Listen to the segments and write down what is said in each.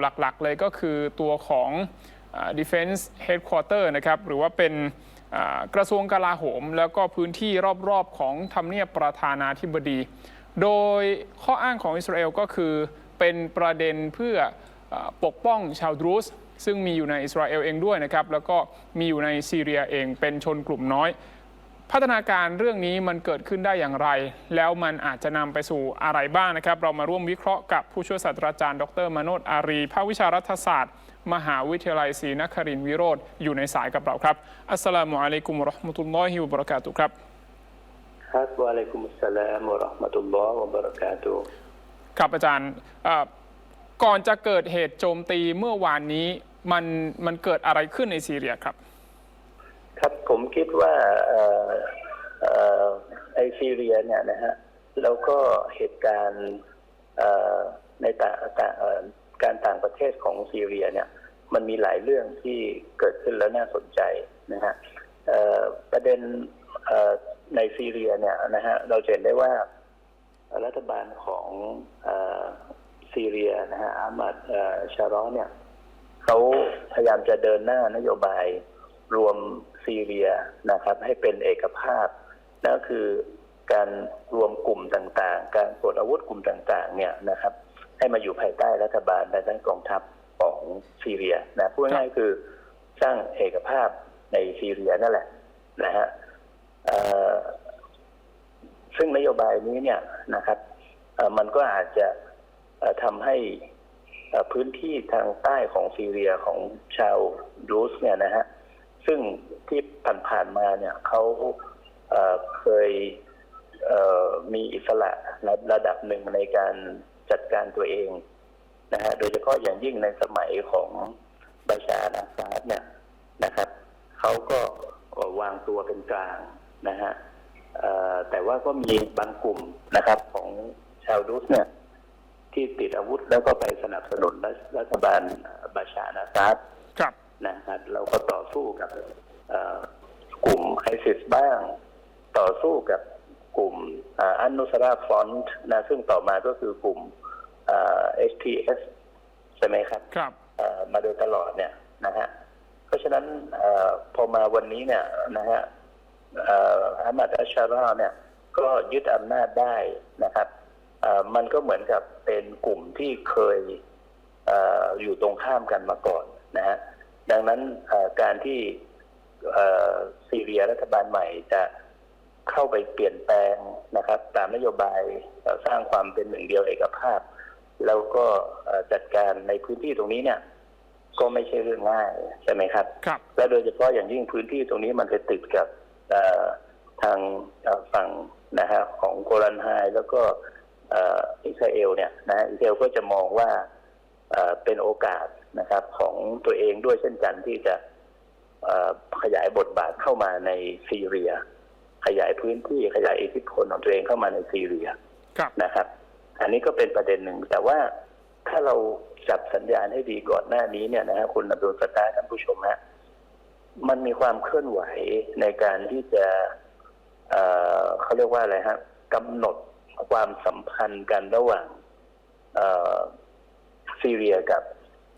หลักๆเลยก็คือตัวของ Defense Headquarter นะครับ หรือว่าเป็นกระทรวงกลาโหม แล้วก็พื้นที่รอบๆของทำเนียบประธานาธิบดี โดยข้ออ้างของอิสราเอลก็คือเป็นประเด็นเพื่ออปกป้องชาวดรูซซึ่งมีอยู่ในอิสราเอลเองด้วยนะครับ แล้วก็มีอยู่ในซีเรียเองเป็นชนกลุ่มน้อย พัฒนาการเรื่องนี้มันเกิดขึ้นได้อย่างไร แล้วมันอาจจะนำไปสู่อะไรบ้างนะครับ เรามาร่วมวิเคราะห์กับผู้ช่วยศาสตราจารย์ ดรมโนตอารีภาควิชารัฐศาสตร์ มหาวิทยาลัยศรีนครินทรวิโรธอยู่ในสายกับเราครับ อัสสลามุอะลัยกุมราะห์มะตุลลอฮิวะบะเราะกาตุครับครับวะอะลัยกุมุสสลามวะเราะห์มะตุลลอฮ์วะบะเราะกาตุครับอาจารย์ก่อนจะเกิดเหตุโจมตีเมื่อวานนี้มันมันเกิดอะไรขึ้นในซีเรียครับ ครับผมคิดว่าไอซีเรียเนี่ยนะฮะแล้วก็เหตุการณ์ในต่างการต่างประเทศของซีเรียเนี่ยมันมีหลายเรื่องที่เกิดขึ้นแล้วน่าสนใจนะฮะประเด็นในซีเรียเนี่ยนะฮะเราเห็นได้ว่ารัฐบาลของซีเรียนะฮะอามัดชารอห์เนี่ยเขาพยายามจะเดินหน้านโยบายรวม ซีเรียนะครับให้เป็นเอกภาพนั่นก็คือการรวมกลุ่มต่างๆ การปลดอาวุธกลุ่มต่างๆเนี่ยนะครับให้มาอยู่ภายใต้รัฐบาลภายใต้กองทัพของซีเรียนะพูดง่ายคือสร้างเอกภาพในซีเรียนั่นแหละนะฮะซึ่งนโยบายนี้เนี่ยนะครับมันก็อาจจะทำให้พื้นที่ทางใต้ของซีเรียของชาวรูสเนี่ยนะฮะ ซึ่งที่ผ่านๆมาเนี่ยเขาเเคยเมีอิสระระระดับหนึ่งในการจัดการตัวเองนะฮะโดยเฉพาะอย่างยิ่งในสมัยของบาชาอาซาดเนี่ยนะครับเขาก็วางตัวเป็นกลางนะฮะแต่ว่าก็มีบางกลุ่มนะครับของชาวรูสเนี่ยที่ติดอาวุธแล้วก็ไปสนับสนุนรัฐบาลบาชาร์อาซาดครับ นะครับเราก็ต่อสู้กับเอ่อกลุ่มไอซิสบ้าง ต่อสู้กับกลุ่มอันนุสราฟอนต์นะซึ่งต่อมาก็คือกลุ่มเอ่อ HTS ใช่ไหมครับครับเอ่อมาโดยตลอดเนี่ยนะฮะเพราะฉะนั้นเออพอมาวันนี้เนี่ยนะฮะเอ่ออามัดอัชชาราเนี่ย ก็ยึดอำนาจได้นะครับเอ่อมันก็เหมือนกับเป็นกลุ่มที่เคยเอออยู่ตรงข้ามกันมาก่อนนะฮะ ดังนั้นเอ่อการที่เอ่อซีเรียรัฐบาลใหม่จะเข้าไปเปลี่ยนแปลงนะครับ ตามนโยบายเอ่อสร้างความเป็นหนึ่งเดียวเอกภาพ แล้วก็เอ่อจัดการในพื้นที่ตรงนี้เนี่ยก็ไม่ใช่เรื่องง่ายใช่ไหมครับครับ และโดยเฉพาะอย่างยิ่งพื้นที่ตรงนี้มันไปติดกับเอ่อทางเอ่อฝั่งนะฮะของโกลันไฮแล้วก็เอ่ออิสราเอลเนี่ยนะฮะอิสราเอลก็จะมองว่าเอ่อเป็นโอกาส นะครับ ของตัวเองด้วยเช่นกันที่จะเอ่อขยายบทบาทเข้ามาในซีเรีย ขยายพื้นที่ขยายอิทธิพลของตัวเองเข้ามาในซีเรียครับนะครับ อันนี้ก็เป็นประเด็นหนึ่ง แต่ว่าถ้าเราจับสัญญาณให้ดีก่อนหน้านี้เนี่ยนะฮะคุณอดุลสตาร์ท่านผู้ชมฮะมันมีความเคลื่อนไหวในการที่จะเอ่อเขาเรียกว่าอะไรฮะกำหนดความสัมพันธ์กันระหว่างเอ่อซีเรียกับ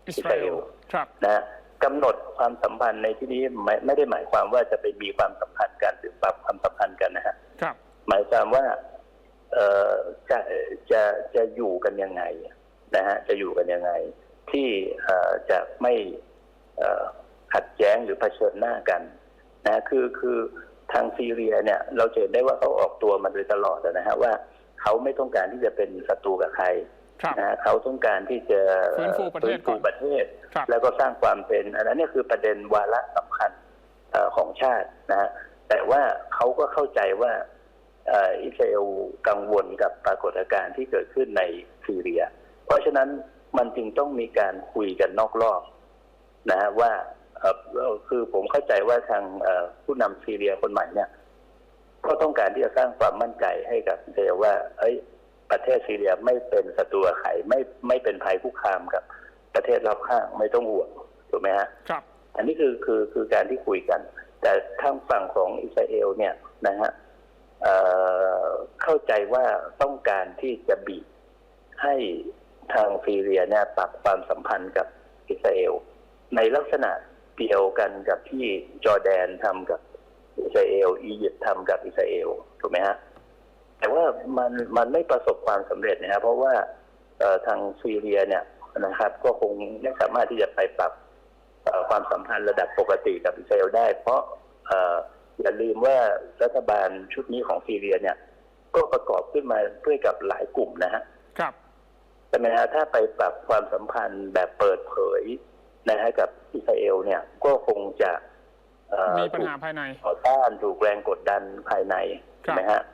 อิสราเอลครับนะฮะกำหนดความสัมพันธ์ในที่นี้ไม่ไม่ได้หมายความว่าจะไปมีความสัมพันธ์กันหรือปรับความสัมพันธ์กันนะฮะครับหมายความว่าเอ่อจะจะจะอยู่กันยังไงนะฮะจะอยู่กันยังไง ที่เอ่อจะไม่เอ่อขัดแย้งหรือเผชิญหน้ากัน นะคือคือทางซีเรียเนี่ย เราจะเห็นได้ว่าเขาออกตัวมาโดยตลอดนะฮะว่าเขาไม่ต้องการที่จะเป็นศัตรูกับใครครับ นะฮะเขาต้องการที่จะฟื้นฟูประเทศฟื้นฟูประเทศครับแล้วก็สร้างความเป็น อันนั้นเนี่ยคือประเด็นวาระสำคัญเอ่อของชาตินะฮะแต่ว่าเขาก็เข้าใจว่าเอ่ออิสราเอลกังวลกับปรากฏการณ์ที่เกิดขึ้นในซีเรีย เพราะฉะนั้นมันจึงต้องมีการคุยกันนอกรอบนะฮะว่าเอ่อคือผมเข้าใจว่าทางเอ่อผู้นำซีเรียคนใหม่เนี่ย ก็ต้องการที่จะสร้างความมั่นใจให้กับอิสราเอลว่า เอ้ย ประเทศซีเรียไม่เป็นศัตรูกับใครไม่ไม่เป็นภัยคุกคามกับประเทศรอบข้างไม่ต้องห่วงถูกไหมฮะครับ อันนี้คือคือคือการที่คุยกัน แต่ทางฝั่งของอิสราเอลเนี่ยนะฮะเอ่อเข้าใจว่าต้องการที่จะบีบให้ทางซีเรียเนี่ยปรับความสัมพันธ์กับอิสราเอลในลักษณะเดียวกันกับที่จอร์แดนทำกับอิสราเอลอียิปต์ทำกับอิสราเอลถูกไหมฮะ แต่ว่ามันมันไม่ประสบความสำเร็จนะครับเพราะว่าเอ่อทางซีเรียเนี่ยนะครับ ก็คงไม่สามารถที่จะไปปรับเอ่อความสัมพันธ์ระดับปกติกับอิสราเอลได้ เพราะเอ่ออย่าลืมว่ารัฐบาลชุดนี้ของซีเรียเนี่ย ก็ประกอบขึ้นมาด้วยกับหลายกลุ่มนะฮะครับใช่ไหมฮะถ้าไปปรับความสัมพันธ์แบบเปิดเผยนะฮะกับอิสราเอลเนี่ยก็คงจะเอ่อมีปัญหาถูกภายในต่อต้านถูกแรงกดดันภายในครัใช่บไหมฮะเอ่อ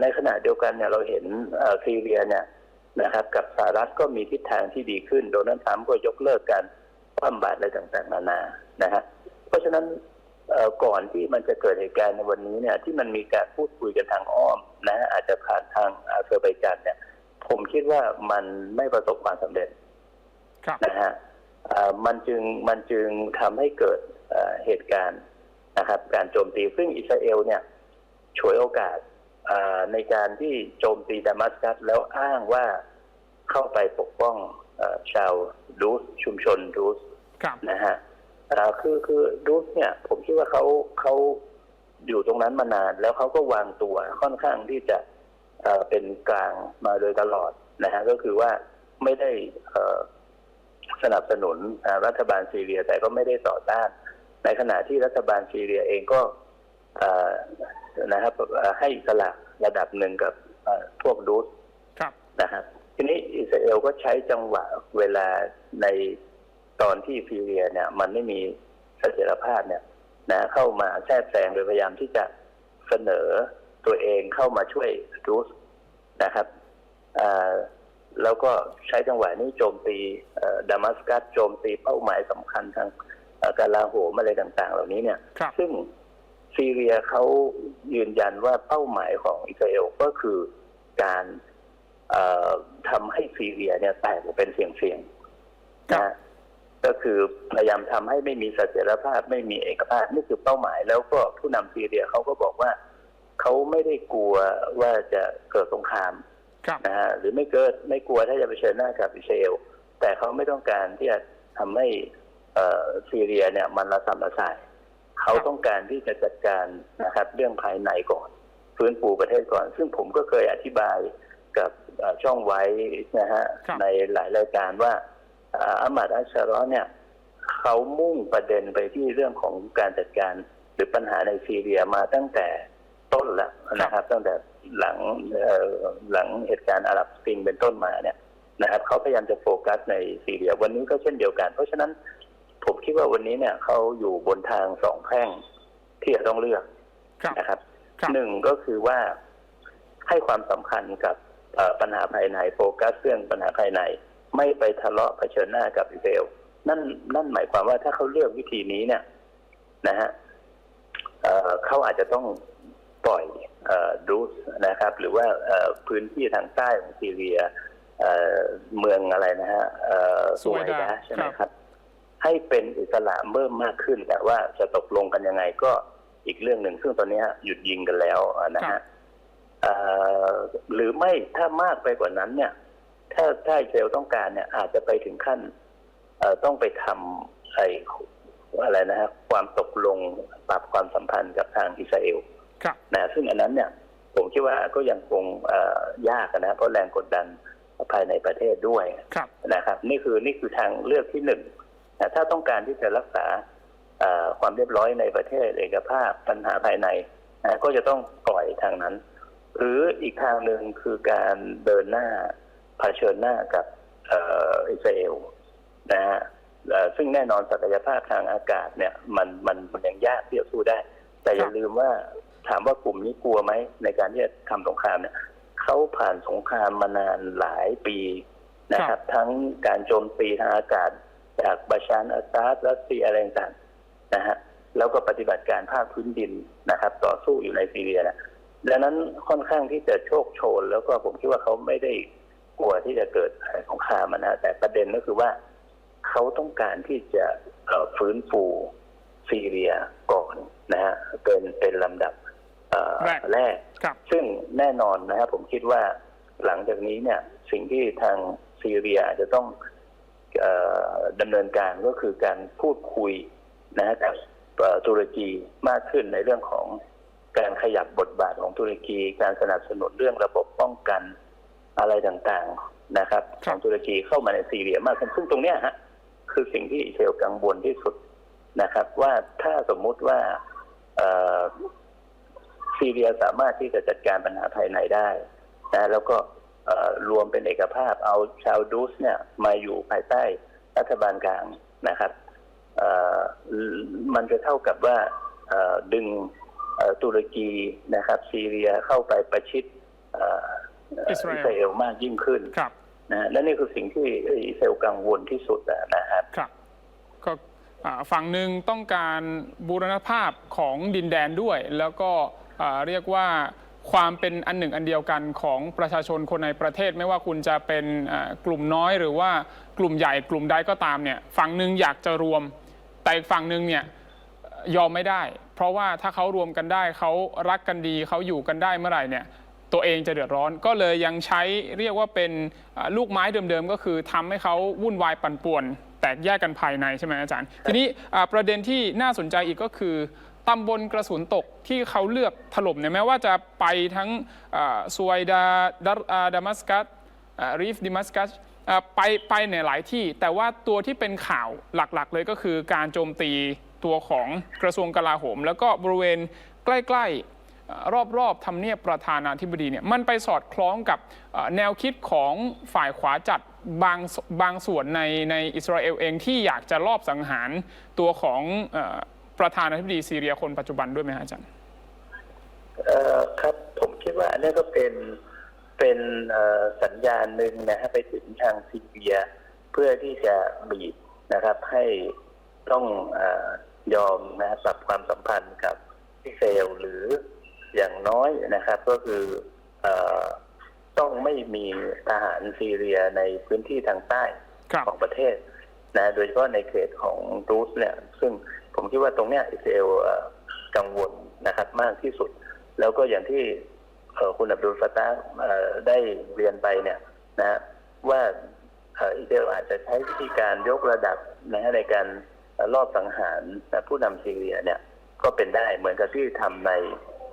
ในขณะเดียวกันเนี่ยเราเห็นเอ่อซีเรียเนี่ยนะครับกับสหรัฐก็มีทิศทางที่ดีขึ้น โดนัลด์ทรัมป์ก็ยกเลิกการคว่ำบาตรอะไรต่างๆ นานานะฮะเพราะฉะนั้นเอ่อก่อนที่มันจะเกิดเหตุการณ์ในวันนี้เนี่ยที่มันมีการพูดคุยกันทางอ้อมนะฮะอาจจะผ่านทางอาเซอร์ไบจานเนี่ย ผมคิดว่ามันไม่ประสบความสำเร็จครับนะฮะเอ่อมันจึงมันจึงทำให้เกิดเอ่อเหตุการณ์นะครับ การโจมตีซึ่งอิสราเอลเนี่ยฉวยโอกาสเอ่อ ในการที่โจมตีดามัสกัสแล้วอ้างว่าเข้าไปปกป้องเออชาวดูสชุมชนดูสครับนะฮะเอ่อคือคือดูสเนี่ย ผมคิดว่าเขาเขาอยู่ตรงนั้นมานาน แล้วเขาก็วางตัวค่อนข้างที่จะเอ่อเป็นกลางมาโดยตลอดนะฮะก็คือว่าไม่ได้เอ่อสนับสนุนอ่ารัฐบาลซีเรียแต่ก็ไม่ได้ต่อต้าน ในขณะที่รัฐบาลซีเรียเองก็เอ่อ นะครับเอ่อให้อิสระระดับหนึ่งกับเอ่อพวกดูสครับนะครับทีนี้อิสราเอลก็ใช้จังหวะเวลาในตอนที่ซีเรียเนี่ย มันไม่มีเสถียรภาพเนี่ย นะ เข้ามาแทรกแซงโดยพยายามที่จะเสนอตัวเองเข้ามาช่วยรูสนะครับอ่าแล้วก็ใช้จังหวะนี้โจมตีเอ่อดามัสกัสโจมตีเป้าหมายสำคัญทางเอ่อการลาโหมอะไรต่าง ๆ เหล่านี้เนี่ยครับซึ่ง ซีเรียเขายืนยันว่าเป้าหมายของอิสราเอลก็คือการเอ่อทำให้ซีเรียเนี่ยแตกออกเป็นเสียงๆนะฮะก็คือพยายามทำให้ไม่มีเสถียรภาพไม่มีเอกภาพนี่คือเป้าหมาย แล้วก็ผู้นำซีเรียเขาก็บอกว่าเขาไม่ได้กลัวว่าจะเกิดสงครามครับนะฮะหรือไม่เกิดไม่กลัวถ้าจะไปเผชิญหน้ากับอิสราเอลแต่เขาไม่ต้องการที่จะทำให้เอ่อซีเรียเนี่ยมันระสำระสาย เขาต้องการที่จะจัดการนะครับเรื่องภายในก่อน ฟื้นฟูประเทศก่อน ซึ่งผมก็เคยอธิบายกับเอ่อช่องไว้นะฮะครับในหลายรายการว่าอ่าอามัดอัชชารอเนี่ยเขามุ่งประเด็นไปที่เรื่องของการจัดการหรือปัญหาในซีเรียมาตั้งแต่ต้นแล้วนะครับ ตั้งแต่หลังเอ่อหลังเหตุการณ์อาหรับสปริงเป็นต้นมาเนี่ยนะครับเขาพยายามจะโฟกัสในซีเรียวันนี้ก็เช่นเดียวกัน เพราะฉะนั้น ผมคิดว่าวันนี้เนี่ยเขาอยู่บนทางสองแพร่งที่จะต้องเลือกครับนะครับครับหนึ่งก็คือว่าให้ความสำคัญกับเอ่อปัญหาภายในโฟกัสเรื่องปัญหาภายใน ไม่ไปทะเลาะเผชิญหน้ากับอิสราเอลนั่นนั่นหมายความว่าถ้าเขาเลือกวิธีนี้เนี่ย นะฮะเอ่อเขาอาจจะต้องปล่อยเอ่อดูสนะครับ หรือว่าเอ่อพื้นที่ทางใต้ของซีเรียเอ่อเมืองอะไรนะฮะเอ่อสวยดาใช่ไหมครับครับ ให้เป็นอิสระเพิ่มมากขึ้น แต่ว่าจะตกลงกันยังไงก็อีกเรื่องหนึ่งซึ่งตอนนี้หยุดยิงกันแล้วอะนะครัฮะบเอ่อหรือไม่ถ้ามากไปกว่านั้นเนี่ย ถ้าถ้าอิสราเอลต้องการเนี่ย อาจจะไปถึงขั้นเอ่อต้องไปทำไอ้อะไรนะฮะความตกลงปรับความสัมพันธ์กับทางอิสราเอลครับนะซึ่งอันนั้นเนี่ย ผมคิดว่าก็ยังคงเอ่อยากนะเพราะแรงกดดันภายในประเทศด้วยครับนะครับ นี่คือนี่คือทางเลือกที่หนึ่งนะ ถ้าต้องการที่จะรักษาเอ่อความเรียบร้อยในประเทศเอกภาพปัญหาภายในนะก็จะต้องปล่อยทางนั้น หรืออีกทางหนึ่งคือการเดินหน้าเผชิญหน้ากับเอ่ออิสราเอลนะฮะเอ่อซึ่งแน่นอนศักยภาพทางอากาศเนี่ยมันมันมันยังยากที่จะสู้ได้ แต่อย่าครับลืมว่าถามว่ากลุ่มนี้กลัวไหมในการที่จะทำสงครามเนี่ยเขาผ่านสงครามมานานหลายปีนะครับ ทั้งการโจมตีทางอากาศ จากบาชานอาซาดรัสเซียอะไรต่างๆนะฮะแล้วก็ปฏิบัติการภาคพื้นดินนะครับ ต่อสู้อยู่ในซีเรียนะดังนั้นค่อนข้างที่จะโชคโชน แล้วก็ผมคิดว่าเขาไม่ได้กลัวที่จะเกิดสงครามอะนะแต่ประเด็นก็คือว่าเขาต้องการที่จะเอ่อฟื้นฟูซีเรียก่อนนะฮะเป็นเป็นลำดับเอ่อแรกแรกครับซึ่งแน่นอนนะครับผมคิดว่าหลังจากนี้เนี่ย สิ่งที่ทางซีเรียอาจจะต้องเออ ดำเนินการก็คือการพูดคุยนะฮะกับเอ่อตุรกีมากขึ้นในเรื่องของการขยับบทบาทของตุรกี การสนับสนุนเรื่องระบบป้องกันอะไรต่างๆนะครับคขรับองตุรกีเข้ามาในซีเรียมากขึ้นซึ่งตรงเนี้ยฮะคือสิ่งที่อิสราเอลกังวลที่สุดนะครับ ว่าถ้าสมมุติว่าเอ่อซีเรียสามารถที่จะจัดการปัญหาภายในได้นะแล้วก็เอ่อ รวมเป็นเอกภาพเอาชาวดูสเนี่ยมาอยู่ภายใต้รัฐบาลกลางนะครับเอ่อมันจะเท่ากับว่าเอ่อดึงเอ่อตุรกีนะครับ ซีเรียเข้าไปประชิดเอ่อเอ่ออิสราเอลอิสราเอลมากยิ่งขึ้นครับนะและนี่คือสิ่งที่อิสราเอลกังวลที่สุดอะนะครับครับก็อ่าฝั่งหนึ่งต้องการบูรณภาพของดินแดนด้วย แล้วก็อ่าเรียกว่า ความเป็นอันหนึ่งอันเดียวกันของประชาชนคนในประเทศ ไม่ว่าคุณจะเป็นกลุ่มน้อยหรือว่ากลุ่มใหญ่กลุ่มใดก็ตามเนี่ยฝั่งหนึ่งอยากจะรวม แต่อีกฝั่งหนึ่งเนี่ยยอมไม่ได้ เพราะว่าถ้าเขารวมกันได้เขารักกันดีเขาอยู่กันได้เมื่อไหร่เนี่ยตัวเองจะเดือดร้อนก็เลยยังใช้เรียกว่าเป็นลูกไม้เดิมๆ ก็คือทำให้เขาวุ่นวายปั่นป่วน แตกแยกกันภายในใช่ไหมอาจารย์ ทีนี้ประเด็นที่น่าสนใจอีกก็คือ ตำบลกระสุนตกที่เขาเลือกถล่มเนี่ยแม้ว่าจะไปทั้งสวยดาดาดามัสกัสรีฟดิมัสกัสไปไปในหลายที่ แต่ว่าตัวที่เป็นข่าวหลักๆ เลยก็คือการโจมตีตัวของกระทรวงกลาโหม แล้วก็บริเวณใกล้ๆ รอบๆทำเนียบประธานาธิบดีเนี่ยมันไปสอดคล้องกับแนวคิดของฝ่ายขวาจัดบางบางส่วนในในอิสราเอลเองที่อยากจะลอบสังหารตัวของ ประธานาธิบดีซีเรียคนปัจจุบันด้วยไหมฮะอาจารย์เอ่อครับผมคิดว่าอันนี้ก็เป็นเป็นเอ่อสัญญาณหนึ่งนะฮะไปถึงทางซีเรีย เพื่อที่จะบีบนะครับ ให้ต้องเออยอมนะปรับความสัมพันธ์กับอิสราเอลหรืออย่างน้อยนะครับ ก็คือเออต้องไม่มีทหารซีเรียในพื้นที่ทางใต้ครับของประเทศนะโดยเฉพาะในเขตของรูสเนี่ย ซึ่ง ผมคิดว่าตรงเนี้ยอิสราเอลเอ่อกังวลนะครับมากที่สุด แล้วก็อย่างที่เอ่อคุณอับดุลฟาตาห์เอ่อได้เรียนไปเนี่ยนะว่าเอ่ออิสราเอลอาจจะใช้วิธีการยกระดับนะฮะในการเอ่อลอบสังหารนะผู้นำซีเรียเนี่ยก็เป็นได้เหมือนกับที่ทำใน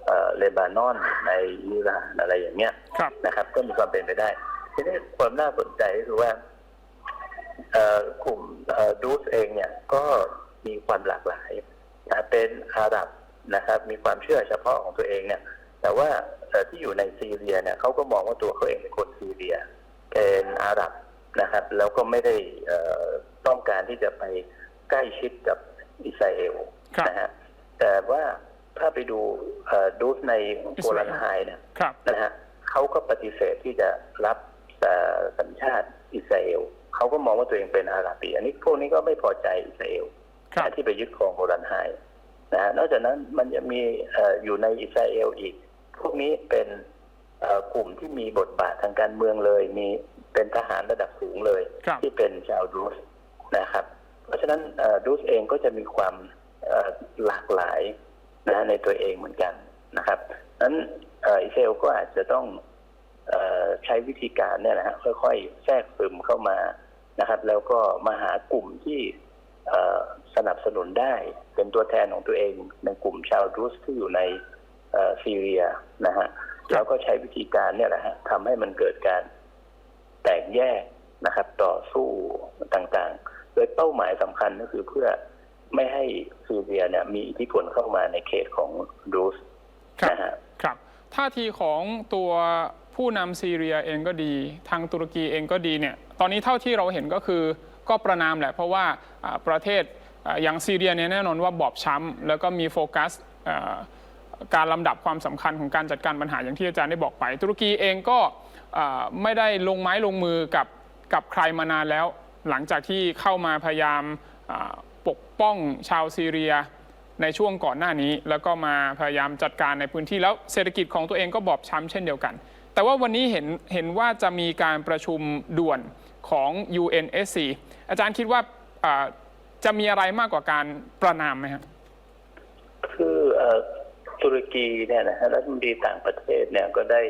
เอ่อเลบานอนในอิหร่านอะไรอย่างเงี้ยครับนะครับ ก็มีความเป็นไปได้ทีนี้ความน่าสนใจก็คือว่าเอ่อกลุ่มเอ่อดูสเองเนี่ยก็ มีความหลากหลายนะเป็นอาหรับนะครับ มีความเชื่อเฉพาะของตัวเองเนี่ย แต่ว่าเอ่อที่อยู่ในซีเรียเนี่ยเขาก็มองว่าตัวเขาเองเป็นคนซีเรีย เป็นอาหรับนะครับ แล้วก็ไม่ได้เอ่อต้องการที่จะไปใกล้ชิดกับอิสราเอลครับนะฮะแต่ว่าถ้าไปดูเอ่อดูสในอิโกสราลัเอลนไฮเนี่ยครับนะฮะเขาก็ปฏิเสธที่จะรับเอ่อสัญชาติอิสราเอลเขาก็มองว่าตัวเองเป็นอาหรับอีกอันนี้พวกนี้ก็ไม่พอใจอิสราเอลครับ นะที่ไปยึดครองโกลันไฮนะฮะนอกจากนั้นมันจะมีเอ่ออยู่ในอิสราเอลอีก พวกนี้เป็นเอ่อกลุ่มที่มีบทบาททางการเมืองเลย มีเป็นทหารระดับสูงเลยครับที่เป็นชาวดูสนะครับ เพราะฉะนั้นเอ่อดูสเองก็จะมีความเอ่อหลากหลายนะในตัวเองเหมือนกันนะครับนั้นเอ่ออิสราเอลก็อาจจะต้องเอ่อใช้วิธีการเนี่ยนะฮะค่อยๆ แทรกซึมเข้ามานะครับ แล้วก็มาหากลุ่มที่เอ่อ สนับสนุนได้เป็นตัวแทนของตัวเองในกลุ่มชาวดูสที่อยู่ในเอ่อซีเรียนะฮะแล้วก็ใช้วิธีการเนี่ยแหละฮะทำให้มันเกิดการแตกแยกนะครับ ต่อสู้ต่างๆ โดยเป้าหมายสำคัญก็คือเพื่อไม่ให้ซีเรียเนี่ยมีอิทธิพลเข้ามาในเขตของรูสครับนะฮะครับท่าทีของตัวผู้นำซีเรียเองก็ดี ทางตุรกีเองก็ดีเนี่ย ตอนนี้เท่าที่เราเห็นก็คือก็ประนามแหละเพราะว่าอ่าประเทศ อย่างซีเรียเนี่ยแน่นอนว่าบอบช้ำแล้วก็มีโฟกัสการลำดับความสำคัญของการจัดการปัญหาอย่างที่อาจารย์ได้บอกไป ตุรกีเองก็ไม่ได้ลงไม้ลงมือกับกับใครมานานแล้ว หลังจากที่เข้ามาพยายามปกป้องชาวซีเรียในช่วงก่อนหน้านี้ แล้วก็มาพยายามจัดการในพื้นที่แล้วเศรษฐกิจของตัวเองก็บอบช้ำเช่นเดียวกัน แต่ว่าวันนี้เห็นเห็นว่าจะมีการประชุมด่วนของ UNSC อาจารย์คิดว่า จะมีอะไรมากกว่าการประนามไหมครับคือออตุรกีเนี่ยนะฮะรัฐมนตรีต่างประเทศเนี่ยก็ได้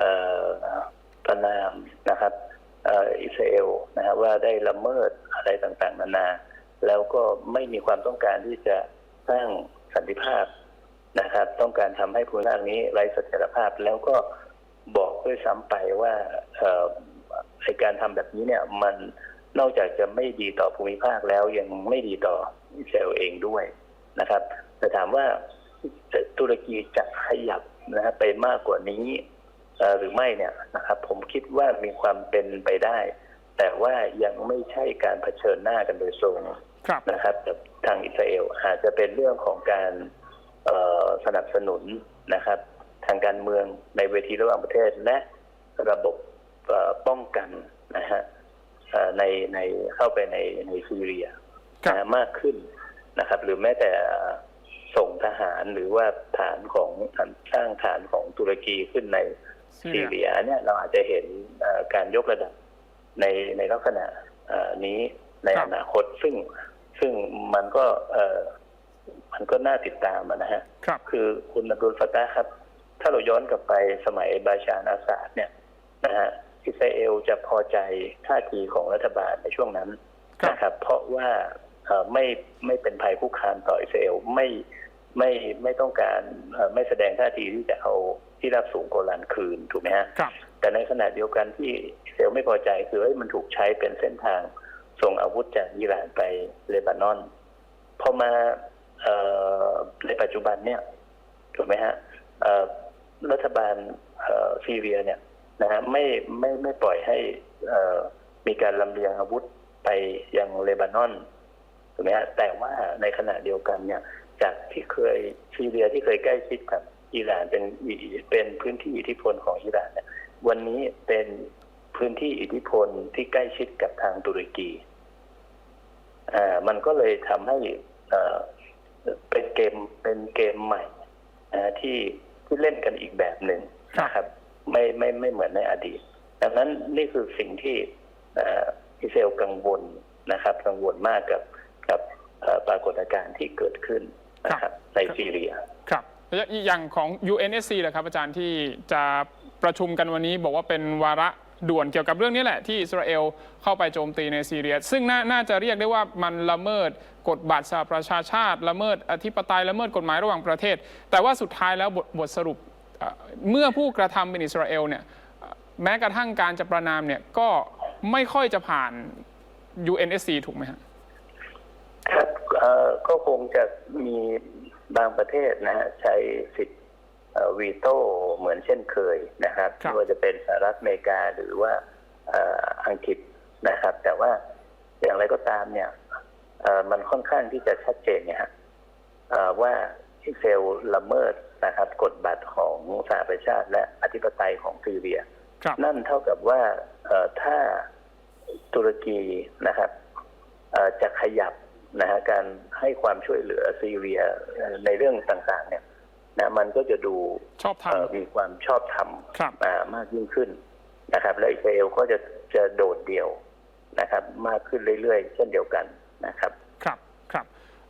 ออประนามนะครับออิสราเอลนะฮะว่าได้ละเมิดอะไรต่างๆ นานา แล้วก็ไม่มีความต้องการที่จะสร้างสันติภาพนะครับ ต้องการทำให้ภูมิภาคนี้ไร้เสถียรภาพแล้วก็บอกด้วยซ้ำไปว่าอ่อไอการทำแบบนี้เนี่ยมัน นอกจากจะไม่ดีต่อภูมิภาคแล้วยังไม่ดีต่ออิสราเอลเองด้วยนะครับแต่ถามว่าตุรกีจะขยับนะฮะไปมากกว่านี้เอ่อหรือไม่เนี่ยนะครับ ผมคิดว่ามีความเป็นไปได้ แต่ว่ายังไม่ใช่การเผชิญหน้ากันโดยตรงครับนะครับกับทางอิสราเอลอาจจะเป็นเรื่องของการเอ่อสนับสนุนนะครับ ทางการเมืองในเวทีระหว่างประเทศและระบบเอ่อป้องกันนะฮะเอ่อ ในในเข้าไปในในซีเรียครับนะมากขึ้นนะครับ หรือแม้แต่ส่งทหารหรือว่าฐานของสร้างฐานของตุรกีขึ้นในซีซีเรียเรียเนี่ยเราอาจจะเห็นเอ่อการยกระดับในในลักษณะเอ่อนี้ในครัอบนาคตซึ่งซึ่งมันก็เอ่อมันก็น่าติดตามอะนะฮะครับคือคุณอับดุลฟาตาห์ครับ ถ้าเราย้อนกลับไปสมัยบาชาร์อาสาดเนี่ยนะฮะอิสราเอลจะ พอใจท่าทีของรัฐบาลในช่วงนั้นครับนะครับ เพราะว่าเอ่อไม่ไม่เป็นภัยคุกคามต่ออิสราเอลไม่ไม่ไม่ต้องการเอ่อไม่แสดงท่าทีที่จะเอาที่รับสูงโกลานคืนถูกไหมฮะครับแต่ในขณะเดียวกันที่อิสราเอลไม่พอใจคือเอ้ยมันถูกใช้เป็นเส้นทางส่งอาวุธจากอิหร่านไปเลบานอนพอมาเอ่อในปัจจุบันเนี่ยถูกไหมฮะเอ่อรัฐบาลเอ่อซีเรียเนี่ย นะฮะไม่ไม่ไม่ปล่อยให้มีการลำเลียงอาวุธไปยังเลบานอนถูกไหมฮะแต่ว่าในขณะเดียวกันเนี่ย จากที่เคยซีเรียที่เคยใกล้ชิดกับอิหร่านเป็นเป็นพื้นที่อิทธิพลของอิหร่านเนี่ย วันนี้เป็นพื้นที่อิทธิพลที่ใกล้ชิดกับทางตุรกีอ่ามันก็เลยทำให้เอ่อเป็นเกมเป็นเกมใหม่อ่าที่ที่เล่นกันอีกแบบหนึ่งนะครับ ไม่ไม่ไม่เหมือนในอดีต ดังนั้นนี่คือสิ่งที่เอ่ออิสราเอลกังวลนะครับ กังวลมากกับกับเอ่อปรากฏการณ์ที่เกิดขึ้นนะครับในซีเรียครับแล้วอย่างของ UNSC แหละครับอาจารย์ที่จะประชุมกันวันนี้บอกว่าเป็นวาระด่วนเกี่ยวกับเรื่องนี้แหละที่อิสราเอลเข้าไปโจมตีในซีเรีย ซึ่งนาน่าจะเรียกได้ว่ามันละเมิดกฎบัตรสหประชาชาติ ละเมิดอธิปไตยละเมิดกฎหมายระหว่างประเทศ แต่ว่าสุดท้ายแล้วบทบทสรุป เอ่อเมื่อผู้กระทำเป็นอิสราเอลเนี่ยเอ่อแม้กระทั่งการจะประนามเนี่ยก็ไม่ค่อยจะผ่าน UNSC ถูกไหมฮะครับเอ่อก็คงจะมีบางประเทศนะฮะใช้สิทธิ์เอ่อวีโต้เหมือนเช่นเคยนะครับครับไม่ว่าจะเป็นสหรัฐอเมริกาหรือว่าเอ่ออังกฤษนะครับ แต่ว่าอย่างไรก็ตามเนี่ยเอ่อมันค่อนข้างที่จะชัดเจนเนี่ยฮะเอ่อว่าอิสราเอลละเมิด นะครับกฎบัตรของสหประชาติ และอธิปไตยของซีเรียครับนั่นเท่ากับว่าเอ่อถ้าตุรกีนะครับเอ่อจะขยับนะฮะการให้ความช่วยเหลือซีเรียเอ่อในเรื่องต่างๆ เนี่ยนะมันก็จะดูชอบทเอ่อมีความชอบธรรมครับอ่ามากยิ่งขึ้นนะครับ และอิสราเอลก็จะจะโดดเดี่ยวนะครับ มากขึ้นเรื่อยๆ เช่นเดียวกันนะครับำครับครับ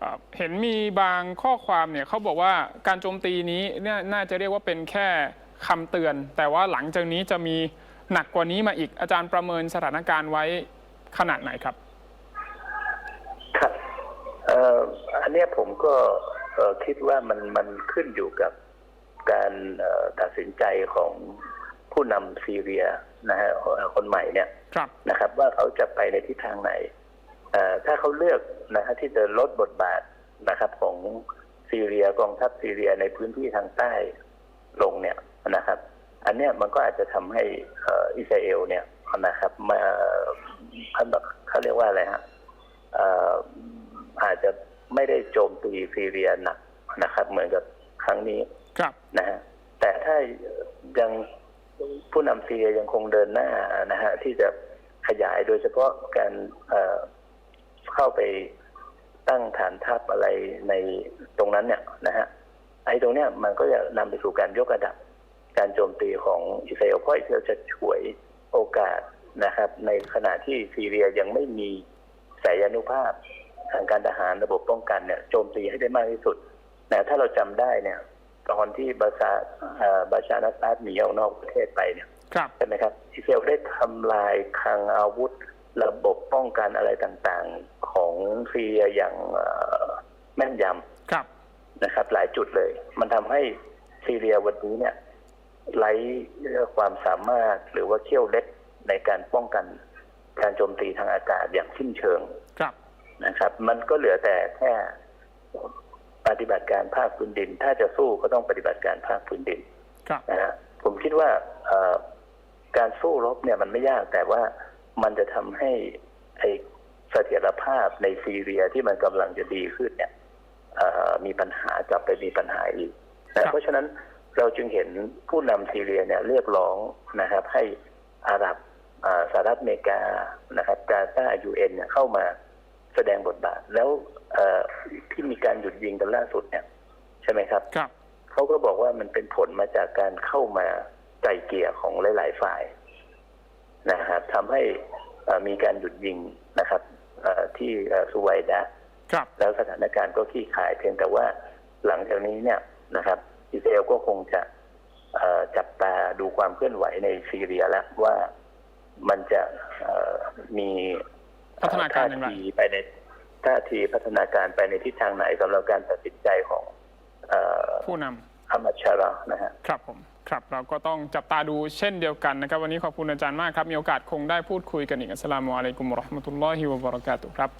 เอ่อเห็นมีบางข้อความเนี่ยเขาบอกว่าการโจมตีนี้เนี่ยน่าจะเรียกว่าเป็นแค่คำเตือน แต่ว่าหลังจากนี้จะมีหนักกว่านี้มาอีกอาจารย์ประเมินสถานการณ์ไว้ขนาดไหนครับ ครับเอ่ออันเนี้ยผมก็เอ่อคิดว่ามันมันขึ้นอยู่กับการเอ่อตัดสินใจของผู้นำซีเรียนะฮะเอ่อคนใหม่เนี่ยครับนะครับ ว่าเขาจะไปในทิศทางไหนเอ่อ ถ้าเขาเลือกนะฮะที่จะลดบทบาทนะครับของซีเรียกองทัพซีเรียในพื้นที่ทางใต้ลงเนี่ยนะครับ อันเนี้ยมันก็อาจจะทำให้เอ่ออิสราเอลเนี่ยนะครับมาเขาเรียกว่าอะไรฮะเอ่ออาจจะไม่ได้โจมตีซีเรียหนักนะครับ เหมือนกับครั้งนี้ครับนะฮะแต่ถ้ายังผู้นำซีเรียยังคงเดินหน้านะฮะที่จะขยายโดยเฉพาะการ เอ่อเข้าไปตั้งฐานทัพอะไรในตรงนั้นเนี่ยนะฮะไอ้ตรงเนี้ยมันก็จะนำไปสู่การยกระดับ การโจมตีของอิสราเอลเพราะอิสราเอลจะฉวยโอกาสนะครับ ในขณะที่ซีเรียยังไม่มีสายานุภาพทางการทหารระบบป้องกันเนี่ยโจมตีให้ได้มากที่สุดนะถ้าเราจำได้เนี่ย ตอนที่บาซาเอ่อบาชาร์นัสอาดหนีออกนอกประเทศไปเนี่ยครับใช่ไหมครับอิสราเอลได้ทำลายคลังอาวุธ ระบบป้องกันอะไรต่างๆของซีเรียอย่างเอ่อแม่นยำครับนะครับ หลายจุดเลย มันทำให้ซีเรียวันนี้เนี่ยไร้ความสามารถหรือว่าเขี้ยวเล็กในการป้องกันการโจมตีทางอากาศอย่างสิ้นเชิงครับนะครับ มันก็เหลือแต่แค่ปฏิบัติการภาคพื้นดิน ถ้าจะสู้ก็ต้องปฏิบัติการภาคพื้นดินครับนะฮะผมคิดว่าเอ่อการสู้รบเนี่ยมันไม่ยากแต่ว่า มันจะทำให้ไอเสถียรภาพในซีเรียที่มันกำลังจะดีขึ้นเนี่ยเอ่อมีปัญหากลับไปมีปัญหาอีกครันะบเพราะฉะนั้นเราจึงเห็นผู้นำซีเรียเนี่ยเรียกร้องนะครับ ให้อาหรับอ่าสหรัฐอเมริกานะครับกาซายูเอ็นเนี่ยเข้ามาแสดงบทบาท แล้วเอ่อที่มีการหยุดยิงกันล่าสุดเนี่ย ใช่ไหมครับครับเขาก็บอกว่ามันเป็นผลมาจากการเข้ามาไกลเกลี่ยของหลาย ๆ ฝ่าย นะครับทำให้เอ่อมีการหยุดยิงนะครับเอ่อที่เอ่อสุไวดะครับแล้วสถานการณ์ก็คลี่คลายเพียงแต่ว่าหลังจากนี้เนี่ยนะครับ อิสราเอลก็คงจะเอ่อจับตาดูความเคลื่อนไหวในซีเรียแล้วว่ามันจะเอ่อมีเอ่อพัฒนาการอย่างไรท่ทีไปในท่าทีพัฒนาการไปในทิศทางไหนสำหรับการตัดสินใจของเอ่อผู้นำอามัดชารานะฮะครับผม ครับเราก็ต้องจับตาดูเช่นเดียวกันนะครับ วันนี้ขอบคุณอาจารย์มากครับ มีโอกาสคงได้พูดคุยกันอีกอัสลามุอะลัยกุมรอฮ์มะตุลลอฮิวะบะเราะกาตุครับ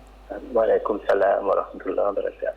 วะอะลัยกุมสลามวะเราะห์มะตุลลอฮ์วะบะเราะกาตุ